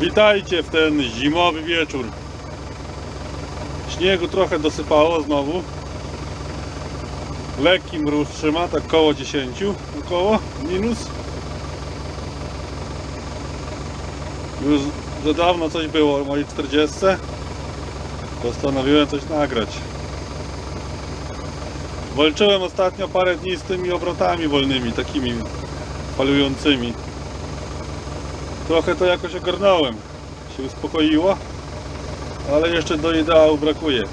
Witajcie w ten zimowy wieczór. Śniegu trochę dosypało znowu. Lekki mróz trzyma, tak koło 10 około, minus. Już za dawno coś było o mojej 40. Postanowiłem coś nagrać. Walczyłem ostatnio parę dni z tymi obrotami wolnymi, takimi falującymi. Trochę to jakoś ogarnąłem. Się uspokoiło, ale jeszcze do ideału brakuje.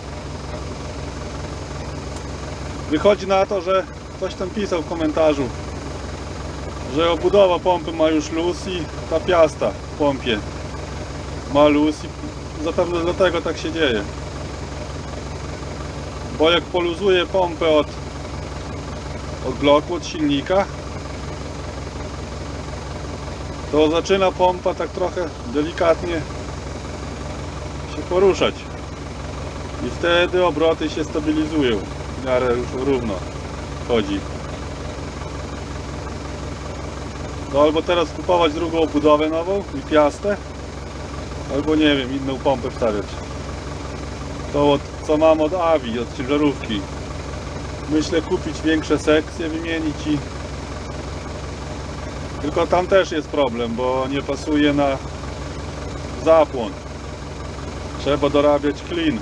Wychodzi na to, że ktoś tam pisał w komentarzu, że obudowa pompy ma już luz i ta piasta w pompie ma luz i zapewne dlatego tak się dzieje. Bo jak poluzuję pompę od, od bloku, od silnika, to zaczyna pompa tak trochę delikatnie się poruszać. I wtedy obroty się stabilizują. W miarę już równo chodzi. To albo teraz kupować drugą obudowę nową i piastę, albo nie wiem, inną pompę wstawiać. To od, co mam od Avi, od ciężarówki. Myślę kupić większe sekcje, wymienić i tylko tam też jest problem, bo nie pasuje na zapłon. Trzeba dorabiać klin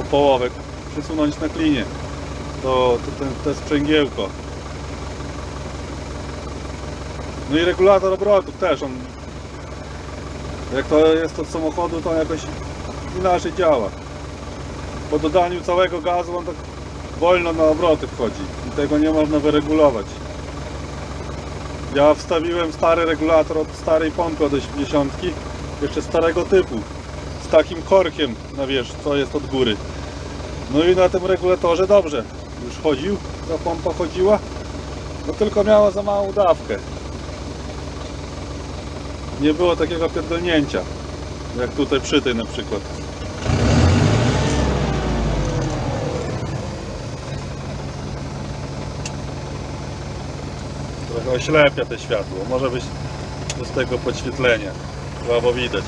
o połowę, przesunąć na klinie. To, to ten, to sprzęgiełko. No i regulator obrotów też, on jak to jest od samochodu, to jakoś inaczej działa. Po dodaniu całego gazu on tak wolno na obroty wchodzi i tego nie można wyregulować. Ja wstawiłem stary regulator od starej pompy od 80 jeszcze starego typu z takim korkiem na wierzch, co jest od góry. No i na tym regulatorze dobrze już chodził, ta pompa chodziła, no tylko miała za małą dawkę. Nie było takiego pierdolnięcia, jak tutaj przy tej na przykład. Trochę oślepia te światło. Może być z tego podświetlenia. Słabo widać.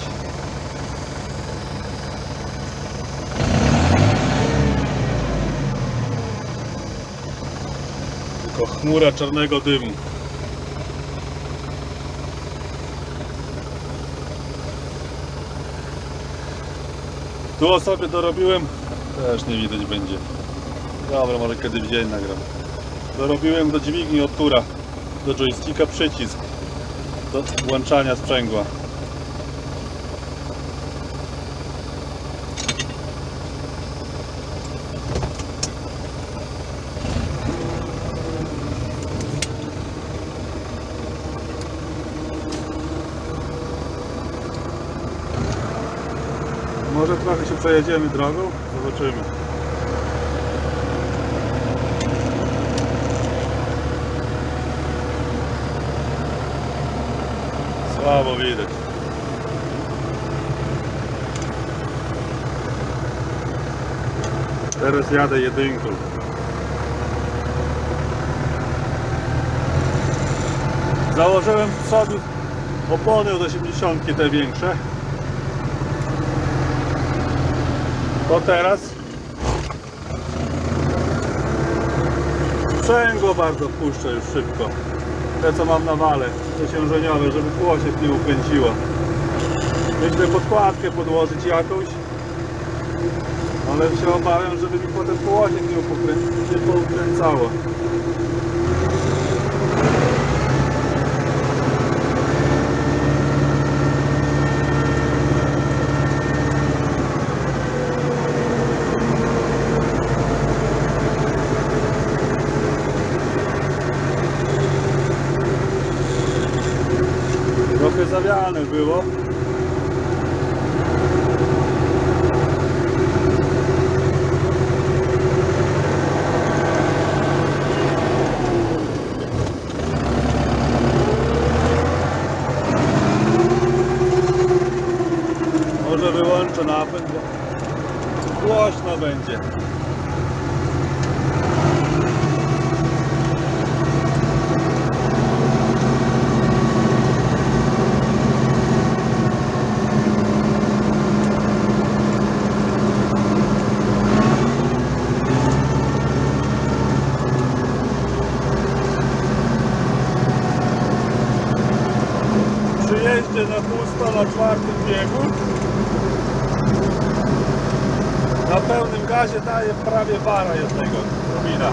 Tylko chmura czarnego dymu. Tu sobie dorobiłem. Też nie widać będzie. Dobra, może kiedy w dzień nagram. Dorobiłem do dźwigni od tura do joysticka przycisk do włączania sprzęgła. Może trochę się przejedziemy drogą, zobaczymy. Słabo widać. Teraz jadę jedynką. Założyłem przodu opony od 80 te większe. To teraz sprzęgło bardzo puszczę już szybko te co mam na wale przeciążeniowe, żeby tło się w tyłu kręciło. Myślę podkładkę podłożyć jakąś, ale się obawiam, żeby mi potem tło się w się pokręcało. Trochę zawiane było. Może wyłączę napęd, bo głośno będzie. Przy jeździe na pusto na czwartym biegu na pełnym gazie daje prawie bara jednego turbina.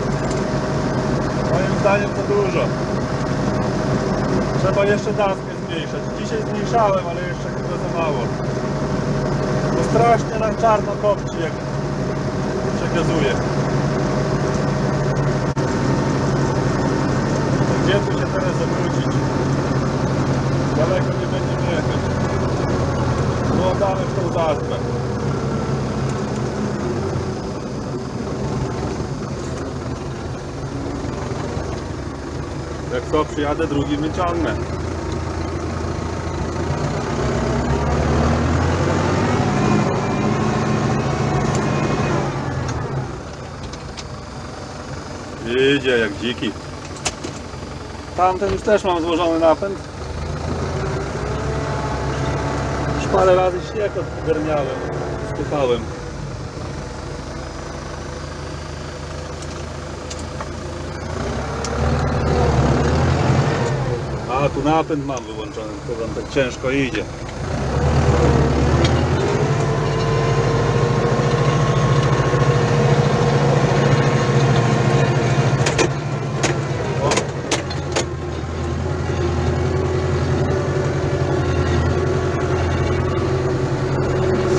Moim zdaniem to dużo. Trzeba jeszcze dawkę zmniejszać. Dzisiaj zmniejszałem, ale jeszcze chyba za mało. Bo strasznie nam czarno kopci jak przekazuje. Gdzie tu się teraz zawrócić? Daleko nie będziemy jechać. Włączamy w tą zaspę. Jak co, przyjadę, drugi wyciągnę. Idzie jak dziki. Tamten już też mam złożony napęd. Już parę razy śnieg odgarniałem, spychałem. A tu napęd mam wyłączony, tylko wam tak ciężko idzie. O.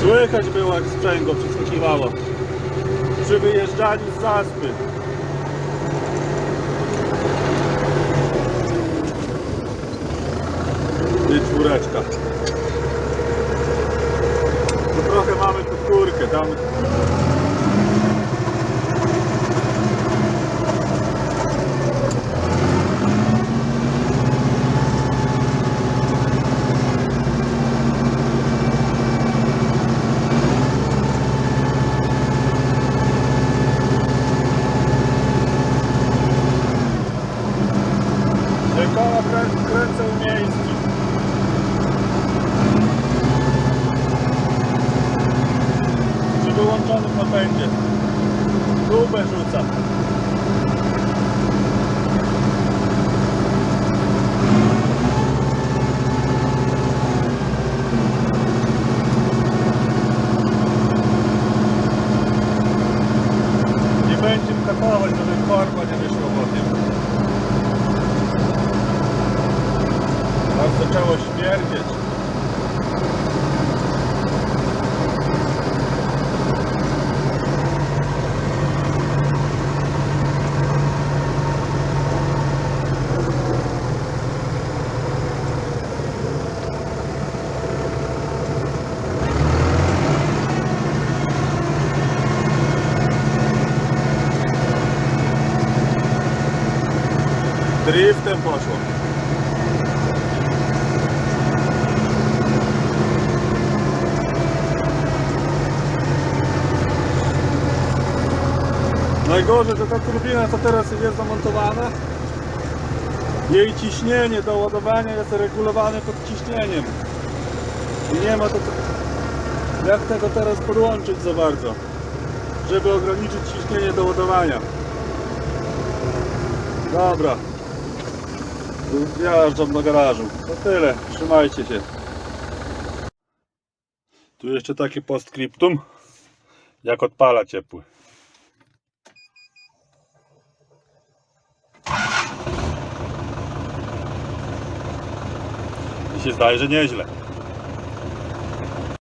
Słychać było jak sprzęgło przeskakiwało przy wyjeżdżaniu z zaspy. I czwóreczka. Tu trochę mamy pod górkę, tam Wyłączonym napędzie. Tubę rzuca. Nie będzie wkapować, żeby korba nie wyszła potem. Aż zaczęło śmierdzieć. Driftem poszło. Najgorzej, że ta turbina, co teraz jest zamontowana, jej ciśnienie do ładowania jest regulowane pod ciśnieniem. I nie ma to jak tego teraz podłączyć za bardzo, żeby ograniczyć ciśnienie do ładowania. Dobra. Wjeżdżam do garażu. To tyle. Trzymajcie się. Tu jeszcze takie postscriptum. Jak odpala ciepły. Mi się zdaje, że nieźle.